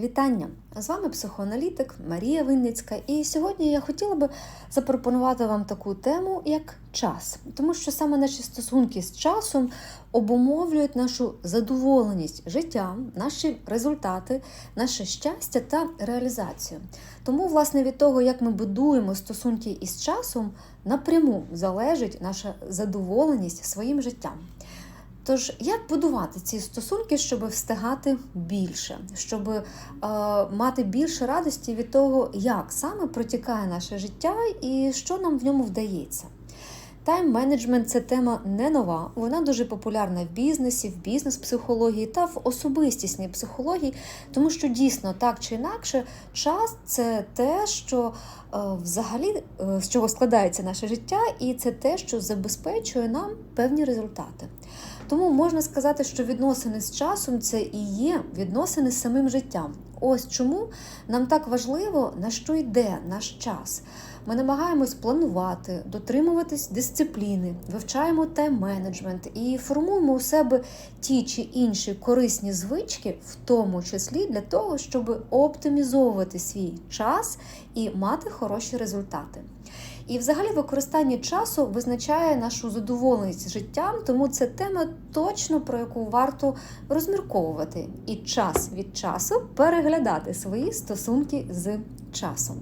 Вітання! З вами психоаналітик Марія Винницька, і сьогодні я хотіла би запропонувати вам таку тему, як час, тому що саме наші стосунки з часом обумовлюють нашу задоволеність життям, наші результати, наше щастя та реалізацію. Тому, власне, від того, як ми будуємо стосунки із часом, напряму залежить наша задоволеність своїм життям. Тож, як будувати ці стосунки, щоб встигати більше, щоб е, мати більше радості від того, як саме протікає наше життя і що нам в ньому вдається? Тайм-менеджмент це тема не нова, вона дуже популярна в бізнесі, в бізнес-психології та в особистісній психології, тому що дійсно так чи інакше, час це те, що е, взагалі е, з чого складається наше життя, і це те, що забезпечує нам певні результати. Тому можна сказати, що відносини з часом це і є відносини з самим життям. Ось чому нам так важливо, на що йде наш час. Ми намагаємось планувати, дотримуватись дисципліни, вивчаємо тайм-менеджмент і формуємо у себе ті чи інші корисні звички, в тому числі для того, щоб оптимізовувати свій час і мати хороші результати. І, взагалі, використання часу визначає нашу задоволеність життям, тому це тема точно про яку варто розмірковувати і час від часу переглядати свої стосунки з часом.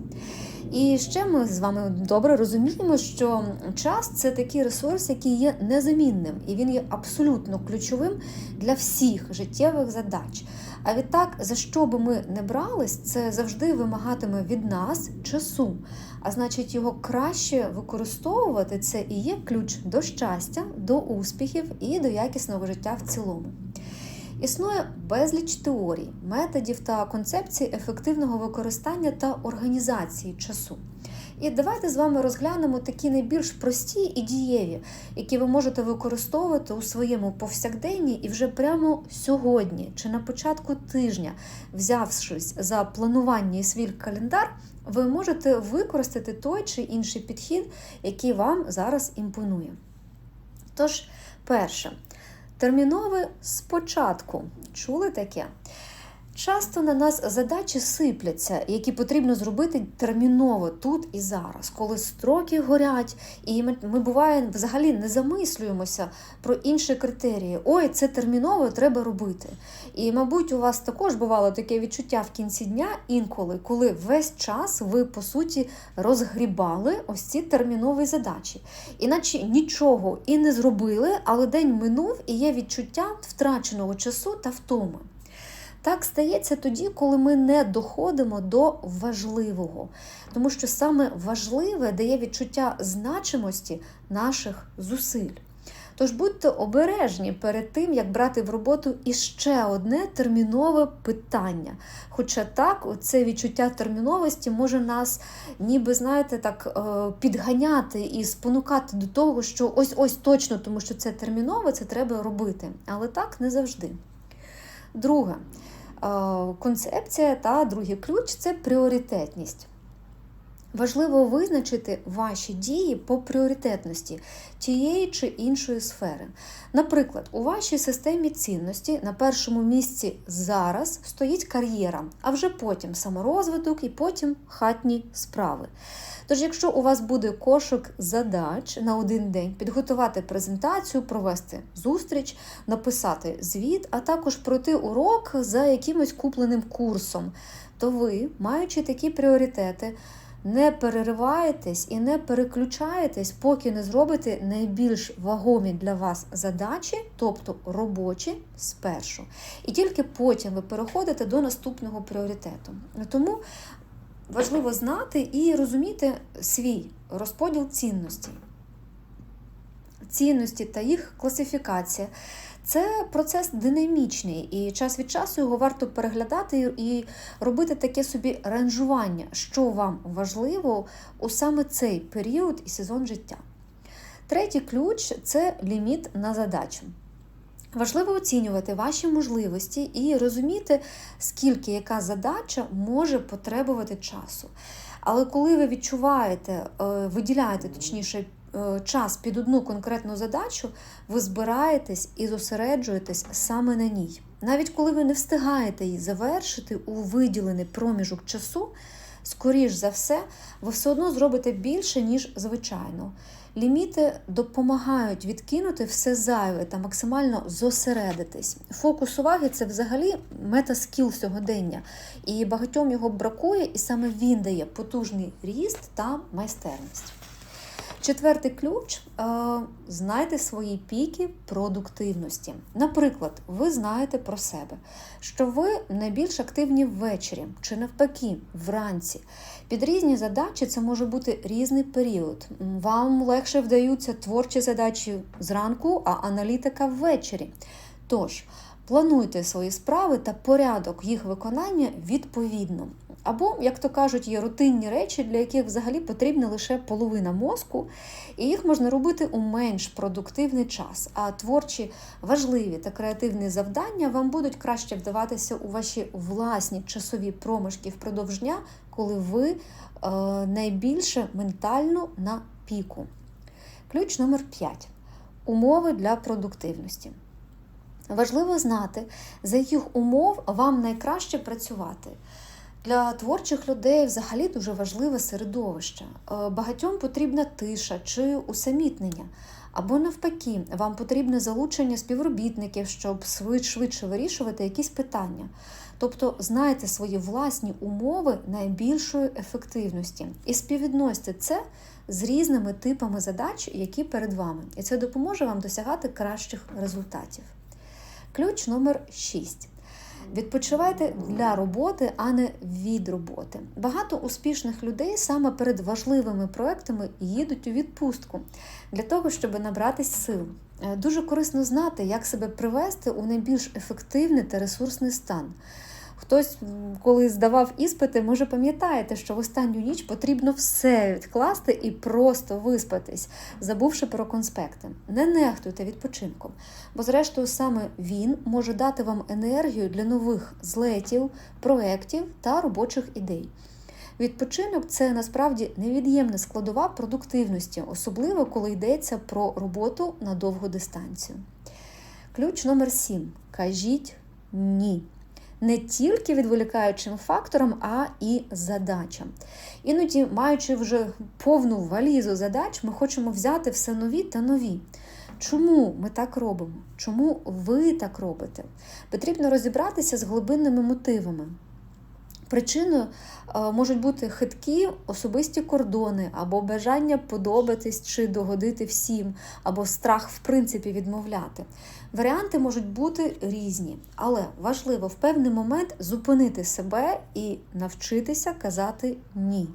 І ще ми з вами добре розуміємо, що час це такий ресурс, який є незамінним, і він є абсолютно ключовим для всіх життєвих задач. А відтак, за що би ми не брались, це завжди вимагатиме від нас часу. А значить, його краще використовувати це і є ключ до щастя, до успіхів і до якісного життя в цілому. Існує безліч теорій, методів та концепцій ефективного використання та організації часу. І давайте з вами розглянемо такі найбільш прості і дієві, які ви можете використовувати у своєму повсякденні і вже прямо сьогодні чи на початку тижня, взявшись за планування і свій календар, ви можете використати той чи інший підхід, який вам зараз імпонує. Тож, перше, термінове спочатку. Чули таке? Часто на нас задачі сипляться, які потрібно зробити терміново тут і зараз, коли строки горять, і ми, буває взагалі не замислюємося про інші критерії. Ой, це терміново треба робити. І, мабуть, у вас також бувало таке відчуття в кінці дня інколи, коли весь час ви по суті розгрібали ось ці термінові задачі, іначе нічого і не зробили, але день минув і є відчуття втраченого часу та втоми. Так стається тоді, коли ми не доходимо до важливого, тому що саме важливе дає відчуття значимості наших зусиль. Тож будьте обережні перед тим, як брати в роботу іще одне термінове питання. Хоча так, це відчуття терміновості може нас, ніби, знаєте, так е, підганяти і спонукати до того, що ось ось точно, тому що це термінове, це треба робити. Але так не завжди. Друге. Концепція та другий ключ це пріоритетність. Важливо визначити ваші дії по пріоритетності тієї чи іншої сфери. Наприклад, у вашій системі цінності на першому місці зараз стоїть кар'єра, а вже потім саморозвиток і потім хатні справи. Тож, якщо у вас буде кошик задач на один день, підготувати презентацію, провести зустріч, написати звіт, а також пройти урок за якимось купленим курсом, то ви, маючи такі пріоритети, не перериваєтесь і не переключаєтесь, поки не зробите найбільш вагомі для вас задачі, тобто робочі, спершу. І тільки потім ви переходите до наступного пріоритету. Тому важливо знати і розуміти свій розподіл цінностей. Цінності та їх класифікація. Це процес динамічний, і час від часу його варто переглядати і робити таке собі ранжування, що вам важливо у саме цей період і сезон життя. Третій ключ це ліміт на задачу. Важливо оцінювати ваші можливості і розуміти, скільки яка задача може потребувати часу. Але коли ви відчуваєте, е, виділяєте точніше час під одну конкретну задачу, ви збираєтесь і зосереджуєтесь саме на ній. Навіть коли ви не встигаєте її завершити у виділений проміжок часу, скоріш за все, ви все одно зробите більше, ніж звичайно. Ліміти допомагають відкинути все зайве та максимально зосередитись. Фокус уваги це взагалі метаскіл сьогодення, і багатьом його бракує, і саме він дає потужний ріст та майстерність. Четвертий ключ е, знайте свої піки продуктивності. Наприклад, ви знаєте про себе, що ви найбільш активні ввечері чи навпаки вранці. Під різні задачі це може бути різний період. Вам легше вдаються творчі задачі зранку, а аналітика ввечері. Тож, плануйте свої справи та порядок їх виконання відповідно. Або, як то кажуть, є рутинні речі, для яких взагалі потрібна лише половина мозку, і їх можна робити у менш продуктивний час. А творчі, важливі та креативні завдання вам будуть краще вдаватися у ваші власні часові проміжки впродовж дня, коли ви е, найбільше ментально на піку. Ключ номер 5. Умови для продуктивності. Важливо знати, за яких умов вам найкраще працювати. Для творчих людей взагалі дуже важливе середовище. Е, багатьом потрібна тиша чи усамітнення. Або навпаки, вам потрібне залучення співробітників, щоб швидше вирішувати якісь питання. Тобто знайте свої власні умови найбільшої ефективності і співвідносьте це з різними типами задач, які перед вами. І це допоможе вам досягати кращих результатів. Ключ номер 6. Відпочивайте для роботи, а не від роботи. Багато успішних людей саме перед важливими проектами їдуть у відпустку для того, щоб набратись сил. Е, дуже корисно знати, як себе привести у найбільш ефективний та ресурсний стан. Хтось, коли здавав іспити, може пам'ятаєте, що в останню ніч потрібно все відкласти і просто виспатись, забувши про конспекти. Не нехтуйте відпочинком, бо, зрештою, саме він може дати вам енергію для нових злетів, проєктів та робочих ідей. Відпочинок це насправді невід'ємна складова продуктивності, особливо коли йдеться про роботу на довгу дистанцію. Ключ номер 7. Кажіть ні не тільки відволікаючим фактором, а і задачам. Іноді, маючи вже повну валізу задач, ми хочемо взяти все нові та нові. Чому ми так робимо? Чому ви так робите? Потрібно розібратися з глибинними мотивами. Причиною е, можуть бути хиткі особисті кордони, або бажання подобатись чи догодити всім, або страх, в принципі, відмовляти. Варіанти можуть бути різні, але важливо в певний момент зупинити себе і навчитися казати ні.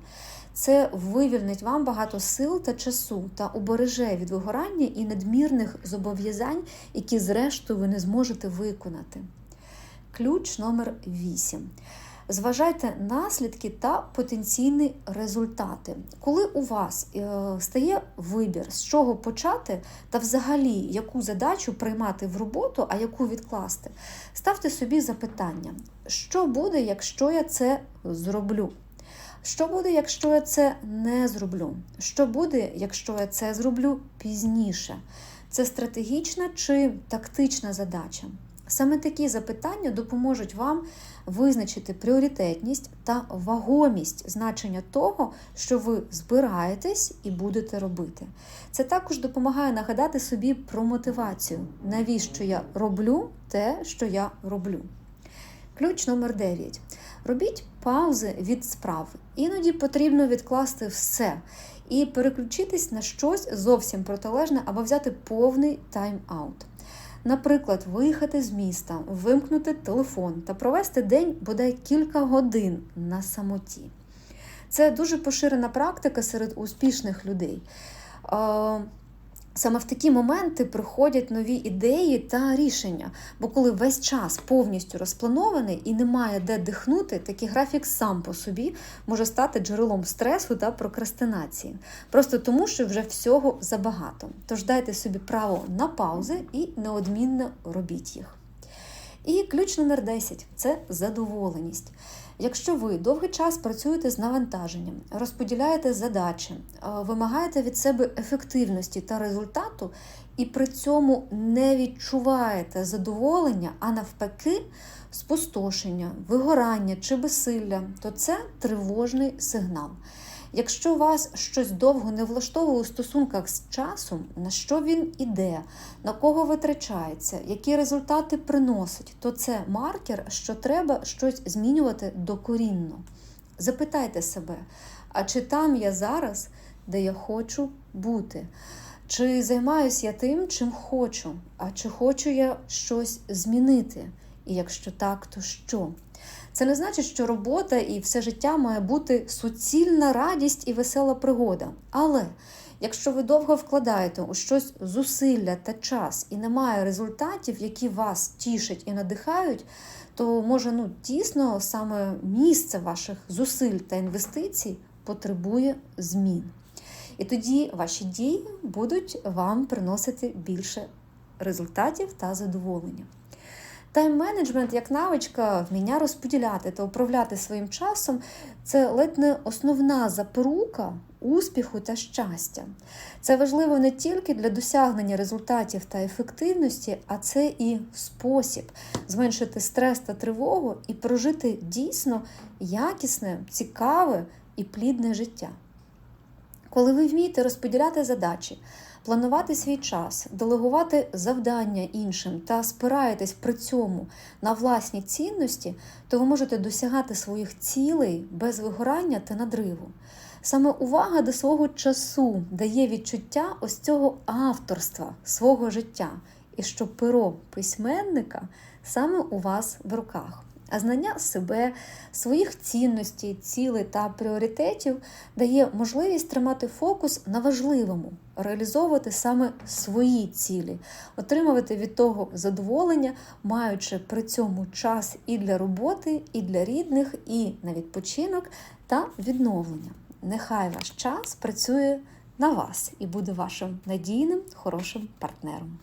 Це вивільнить вам багато сил та часу та убереже від вигорання і надмірних зобов'язань, які, зрештою, ви не зможете виконати. Ключ номер 8. Зважайте наслідки та потенційні результати. Коли у вас е, стає вибір, з чого почати, та взагалі яку задачу приймати в роботу, а яку відкласти, ставте собі запитання, що буде, якщо я це зроблю? Що буде, якщо я це не зроблю? Що буде, якщо я це зроблю пізніше? Це стратегічна чи тактична задача? Саме такі запитання допоможуть вам визначити пріоритетність та вагомість значення того, що ви збираєтесь і будете робити. Це також допомагає нагадати собі про мотивацію, навіщо я роблю те, що я роблю. Ключ номер 9. Робіть паузи від справ. Іноді потрібно відкласти все і переключитись на щось зовсім протилежне або взяти повний тайм-аут. Наприклад, виїхати з міста, вимкнути телефон та провести день бодай кілька годин на самоті. Це дуже поширена практика серед успішних людей. Саме в такі моменти приходять нові ідеї та рішення. Бо коли весь час повністю розпланований і немає де дихнути, такий графік сам по собі може стати джерелом стресу та прокрастинації. Просто тому, що вже всього забагато. Тож дайте собі право на паузи і неодмінно робіть їх. І ключ номер 10 це задоволеність. Якщо ви довгий час працюєте з навантаженням, розподіляєте задачі, е, вимагаєте від себе ефективності та результату, і при цьому не відчуваєте задоволення, а навпаки, спустошення, вигорання чи безсилля, то це тривожний сигнал. Якщо вас щось довго не влаштовує у стосунках з часом, на що він іде, на кого витрачається, які результати приносить, то це маркер, що треба щось змінювати докорінно. Запитайте себе, а чи там я зараз, де я хочу бути? Чи займаюся я тим, чим хочу? А чи хочу я щось змінити? І якщо так, то що? Це не значить, що робота і все життя має бути суцільна радість і весела пригода. Але якщо ви довго вкладаєте у щось зусилля та час і немає результатів, які вас тішать і надихають, то може ну дійсно саме місце ваших зусиль та інвестицій потребує змін. І тоді ваші дії будуть вам приносити більше результатів та задоволення. Тайм-менеджмент як навичка вміння розподіляти та управляти своїм часом це ледь не основна запорука успіху та щастя. Це важливо не тільки для досягнення результатів та ефективності, а це і спосіб зменшити стрес та тривогу і прожити дійсно якісне, цікаве і плідне життя. Коли ви вмієте розподіляти задачі, планувати свій час, делегувати завдання іншим та спираєтесь при цьому на власні цінності, то ви можете досягати своїх цілей без вигорання та надриву. Саме увага до свого часу дає відчуття ось цього авторства свого життя, і що перо письменника саме у вас в руках. А знання себе, своїх цінностей, цілей та пріоритетів дає можливість тримати фокус на важливому, реалізовувати саме свої цілі, отримувати від того задоволення, маючи при цьому час і для роботи, і для рідних, і на відпочинок та відновлення. Нехай ваш час працює на вас і буде вашим надійним, хорошим партнером.